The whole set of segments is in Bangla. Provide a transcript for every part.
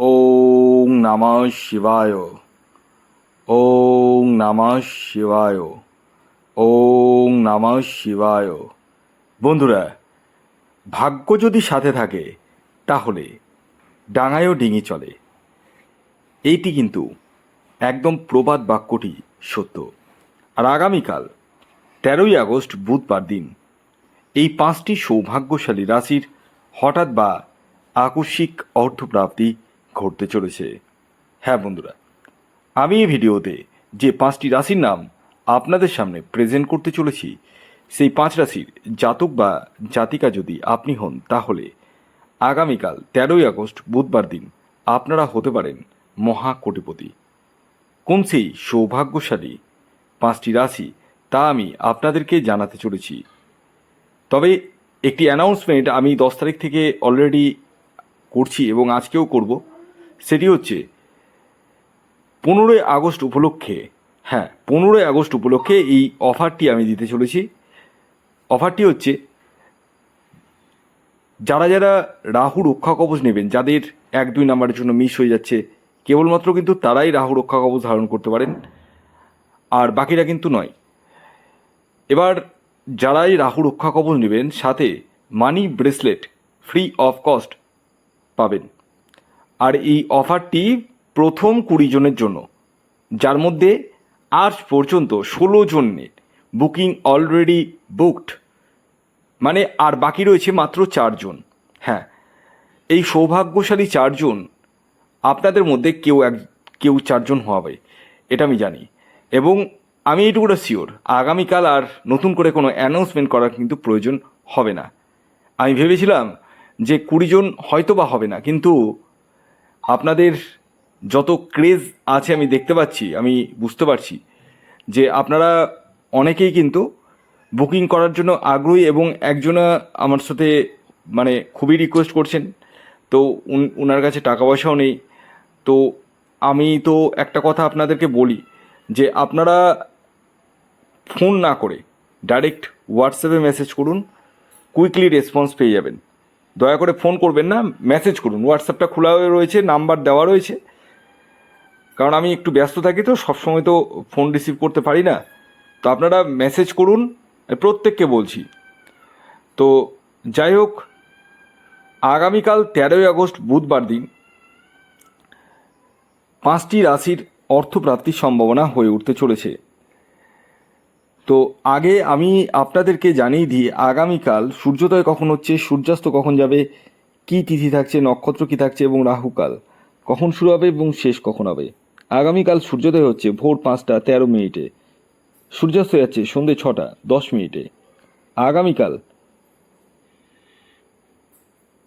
ওং নমঃ শিবায়। ওং নমঃ শিবায়। ওং নমঃ শিবায়। বন্ধুরা, ভাগ্য যদি সাথে থাকে, তাহলে ডাঙায়ও ডিঙি চলে। এইটি কিন্তু একদম প্রবাদ বাক্যটি সত্য। আর আগামীকাল তেরোই আগস্ট, বুধবার দিন, এই পাঁচটি সৌভাগ্যশালী রাশির হঠাৎ বা আকস্মিক অর্থপ্রাপ্তি ঘটতে চলেছে। হ্যাঁ বন্ধুরা, আমি এই ভিডিওতে যে পাঁচটি রাশির নাম আপনাদের সামনে প্রেজেন্ট করতে চলেছি, সেই পাঁচ রাশির জাতক বা জাতিকা যদি আপনি হন, তাহলে আগামীকাল তেরোই আগস্ট, বুধবার দিন আপনারা হতে পারেন মহা কোটিপতি কোন সেই সৌভাগ্যশালী পাঁচটি রাশি, তা আমি আপনাদেরকে জানাতে চলেছি। তবে একটি অ্যানাউন্সমেন্ট আমি দশ তারিখ থেকে অলরেডি করছি এবং আজকেও করব। সেটি হচ্ছে পনেরোই আগস্ট উপলক্ষে হ্যাঁ পনেরোই আগস্ট উপলক্ষে এই অফারটি আমি দিতে চলেছি। অফারটি হচ্ছে যারা যারা রাহু রক্ষা কবচ নেবেন, যাদের এক দুই নাম্বারের জন্য মিস হয়ে যাচ্ছে, কেবলমাত্র কিন্তু তারাই রাহু রক্ষা কবচ ধারণ করতে পারেন, আর বাকিরা কিন্তু নয়। এবার যারাই রাহু রক্ষা কবচ নেবেন, সাথে money bracelet free of cost পাবেন। আর এই অফারটি প্রথম কুড়ি জনের জন্য, যার মধ্যে আজ পর্যন্ত ষোলো জনের বুকিং অলরেডি বুকড। মানে আর বাকি রয়েছে মাত্র চারজন হ্যাঁ এই সৌভাগ্যশালী চারজন আপনাদের মধ্যে কেউ এক, কেউ চারজন হবে এটা আমি জানি। এবং আমি এইটুকুটা শিওর আগামীকাল আর নতুন করে কোনো অ্যানাউন্সমেন্ট করার কিন্তু প্রয়োজন হবে না। আমি ভেবেছিলাম যে কুড়িজন হয়তো বা হবে না, কিন্তু আপনাদের যত ক্রেজ আছে আমি দেখতে পাচ্ছি, আমি বুঝতে পারছি যে আপনারা অনেকেই কিন্তু বুকিং করার জন্য আগ্রহী এবং একজনা আমার সাথে মানে খুবই রিকোয়েস্ট করছেন। তো উনার কাছে টাকা পয়সাও নেই। তো আমি তো একটা কথা আপনাদেরকে বলি যে আপনারা ফোন না করে ডাইরেক্ট হোয়াটসঅ্যাপে মেসেজ করুন কুইকলি রেসপন্স পেয়ে যাবেন। দয়া করে ফোন করবেন না মেসেজ করুন। হোয়াটসঅ্যাপটা খোলা হয়ে রয়েছে নাম্বার দেওয়া রয়েছে। কারণ আমি একটু ব্যস্ত থাকি তো, সবসময় তো ফোন রিসিভ করতে পারি না। তো আপনারা মেসেজ করুন প্রত্যেককে বলছি। তো যাই হোক, আগামীকাল তেরোই আগস্ট, বুধবার দিন পাঁচটি রাশির অর্থপ্রাপ্তির সম্ভাবনা হয়ে উঠতে চলেছে। তো আগে আমি আপনাদেরকে জানিয়ে দিই, আগামীকাল সূর্যোদয় কখন হচ্ছে, সূর্যাস্ত কখন যাবে, কী তিথি থাকছে, নক্ষত্র কী থাকছে এবং রাহুকাল কখন শুরু হবে এবং শেষ কখন হবে? আগামীকাল সূর্যোদয় হচ্ছে ভোর পাঁচটা তেরো মিনিটে, সূর্যাস্ত যাচ্ছে সন্ধে ছটা দশ মিনিটে। আগামীকাল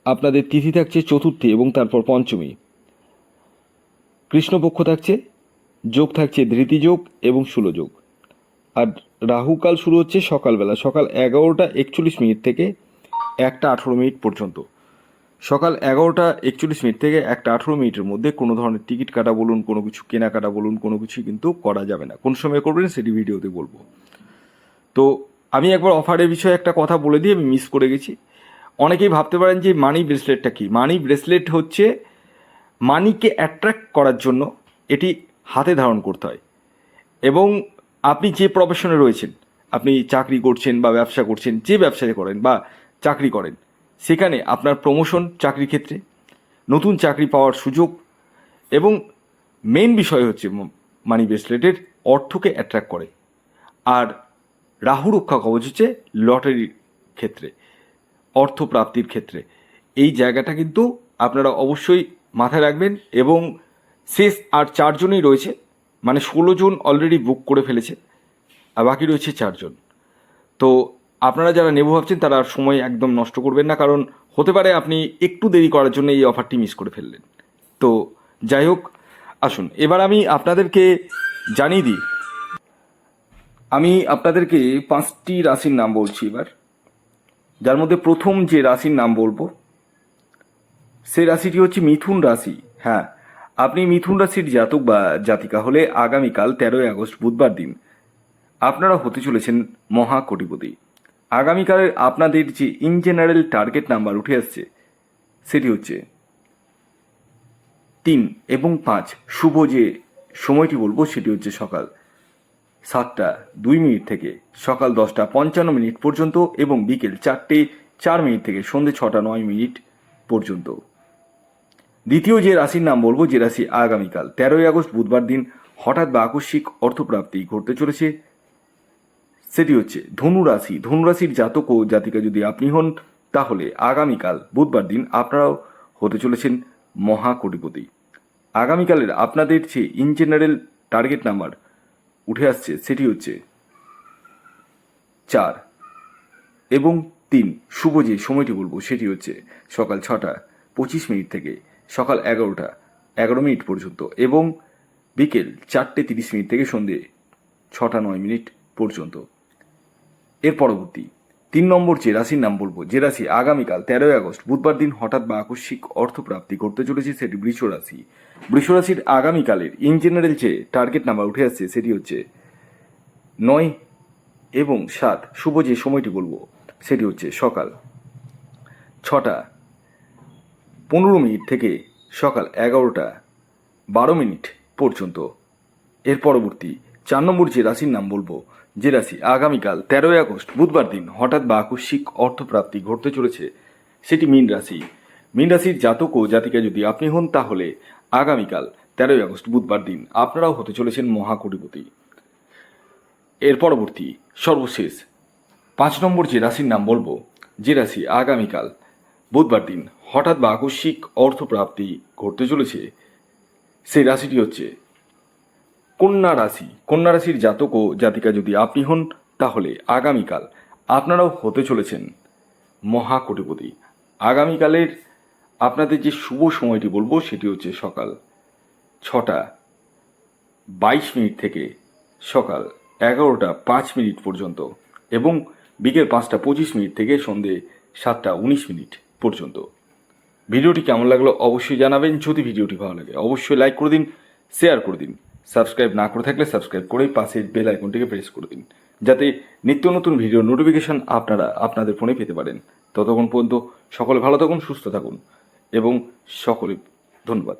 আপনাদের তিথি থাকছে চতুর্থী এবং তারপর পঞ্চমী। কৃষ্ণপক্ষ থাকছে, যোগ থাকছে ধৃতিযোগ এবং ষোলোযোগ আর রাহুকাল শুরু হচ্ছে সকালবেলা, সকাল এগারোটা একচল্লিশ মিনিট থেকে একটা আঠেরো মিনিট পর্যন্ত। সকাল এগারোটা একচল্লিশ মিনিট থেকে একটা আঠেরো মিনিটের মধ্যে কোনো ধরনের টিকিট কাটা বলুন, কোনো কিছু কেনাকাটা বলুন, কোনো কিছু কিন্তু করা যাবে না। কোন সময় করবেন সেটি ভিডিওতে বলব। তো আমি একবার অফারের বিষয়ে একটা কথা বলে দিয়ে আমি মিস করে গেছি। অনেকেই ভাবতে পারেন যে মানি ব্রেসলেটটা কি? মানি ব্রেসলেট হচ্ছে মানিকে অ্যাট্রাক্ট করার জন্য এটি হাতে ধারণ করতে হয়। এবং আপনি যে প্রফেশনে রয়েছেন, আপনি চাকরি করছেন বা ব্যবসা করছেন, যে ব্যবসায় করেন বা চাকরি করেন, সেখানে আপনার প্রমোশন চাকরি ক্ষেত্রে, নতুন চাকরি পাওয়ার সুযোগ এবং মেন বিষয় হচ্ছে মানি ব্রেসলেটের অর্থকে অ্যাট্রাক্ট করে। আর রাহু রক্ষা কবচ হচ্ছে লটারির ক্ষেত্রে, অর্থ প্রাপ্তির ক্ষেত্রে। এই জায়গাটা কিন্তু আপনারা অবশ্যই মাথায় রাখবেন এবং শেষ আর চারজনই রয়েছে। মানে ষোলো জন অলরেডি বুক করে ফেলেছে, আর বাকি রয়েছে চারজন তো আপনারা যারা নেব ভাবছেন, তারা সময় একদম নষ্ট করবেন না, কারণ হতে পারে আপনি একটু দেরি করার জন্য এই অফারটি মিস করে ফেললেন। তো যাই হোক, আসুন, এবার আমি আপনাদেরকে জানিয়ে দিই। আমি আপনাদেরকে পাঁচটি রাশির নাম বলছি এবার। যার মধ্যে প্রথম যে রাশির নাম বলব, সেই রাশিটি হচ্ছে মিথুন রাশি। হ্যাঁ আপনি মিথুন রাশির জাতক বা জাতিকা হলে আগামীকাল তেরোই আগস্ট বুধবার দিন আপনারা হতে চলেছেন মহা কোটিপতি আগামীকালের আপনাদের যে ইন জেনারেল টার্গেট নাম্বার উঠে আসছে, সেটি হচ্ছে তিন এবং পাঁচ। শুভ যে সময়টি বলব, সেটি হচ্ছে সকাল সাতটা দুই মিনিট থেকে সকাল দশটা পঞ্চান্ন মিনিট পর্যন্ত এবং বিকেল চারটে চার মিনিট থেকে সন্ধে ছটা নয় মিনিট পর্যন্ত। দ্বিতীয় যে রাশির নাম বলব, যে রাশি আগামীকাল। তেরোই আগস্ট বুধবার দিন হঠাৎ বা আকস্মিক অর্থপ্রাপ্তি ঘটতে চলেছে। সেটি হচ্ছে ধনু রাশি। ধনু জাতক ও জাতিকা যদি আপনি হন, তাহলে আগামীকাল বুধবার দিন আপনারাও হতে চলেছেন মহাকোটিপতি। আগামীকালের আপনাদের যে ইন জেনারেল টার্গেট নাম্বার উঠে আসছে, সেটি হচ্ছে চার এবং তিন। শুভ যে সময়টি বলব, সেটি হচ্ছে সকাল ছটা পঁচিশ মিনিট থেকে সকাল এগারোটা, এগারো মিনিট পর্যন্ত এবং বিকেল চারটে তিরিশ মিনিট থেকে সন্ধে ছটা নয় মিনিট পর্যন্ত। এর পরবর্তী তিন নম্বর যে রাশির নাম বলব, যে রাশি আগামীকাল তেরোই আগস্ট, বুধবার দিন হঠাৎ বা আকস্মিক অর্থপ্রাপ্তি করতে চলেছে সেটি বৃষ রাশি। বৃষ রাশির আগামীকালের ইন জেনারেল যে টার্গেট নাম্বার উঠে আসছে সেটি হচ্ছে নয় এবং সাত। শুভ যে সময়টি বলব, সেটি হচ্ছে সকাল ছটা পনেরো মিনিট থেকে সকাল এগারোটা বারো মিনিট পর্যন্ত। এর পরবর্তী চার নম্বর যে রাশির নাম বলব, যে রাশি আগামীকাল তেরোই আগস্ট বুধবার দিন হঠাৎ বা আকস্মিক অর্থপ্রাপ্তি ঘটতে চলেছে, সেটি মীন রাশি। মীন রাশির জাতক ও জাতিকা যদি আপনি হন, তাহলে আগামীকাল তেরোই আগস্ট বুধবার দিন আপনারাও হতে চলেছেন মহাকোটিপতি। এর পরবর্তী সর্বশেষ পাঁচ নম্বর যে রাশির নাম বলব, যে রাশি আগামীকাল বুধবার দিন হঠাৎ বা আকস্মিক অর্থপ্রাপ্তি ঘটতে চলেছে। সেই রাশিটি হচ্ছে কন্যা রাশি। কন্যা রাশির জাতক ও জাতিকা যদি আপনি হন, তাহলে আগামীকাল আপনারাও হতে চলেছেন মহাকোটিপতি। আগামীকালের আপনাদের যে শুভ সময়টি বলব, সেটি হচ্ছে সকাল ছটা বাইশ মিনিট থেকে সকাল এগারোটা পাঁচ মিনিট পর্যন্ত এবং বিকেল পাঁচটা পঁচিশ মিনিট থেকে সন্ধে সাতটা উনিশ মিনিট। পর্যন্ত। ভিডিওটি কেমন লাগল অবশ্যই জানাবেন। যদি ভিডিওটি ভালো লাগে, অবশ্যই লাইক করে দিন শেয়ার করে দিন। সাবস্ক্রাইব না করে থাকলে সাবস্ক্রাইব করে পাশে বেল আইকনটিকে প্রেস করে দিন। যাতে নিত্য নতুন ভিডিও নোটিফিকেশান আপনারা, আপনাদের ফোনে পেতে পারেন। ততক্ষণ পর্যন্ত সকলে ভালো থাকুন, সুস্থ থাকুন এবং সকলে ধন্যবাদ।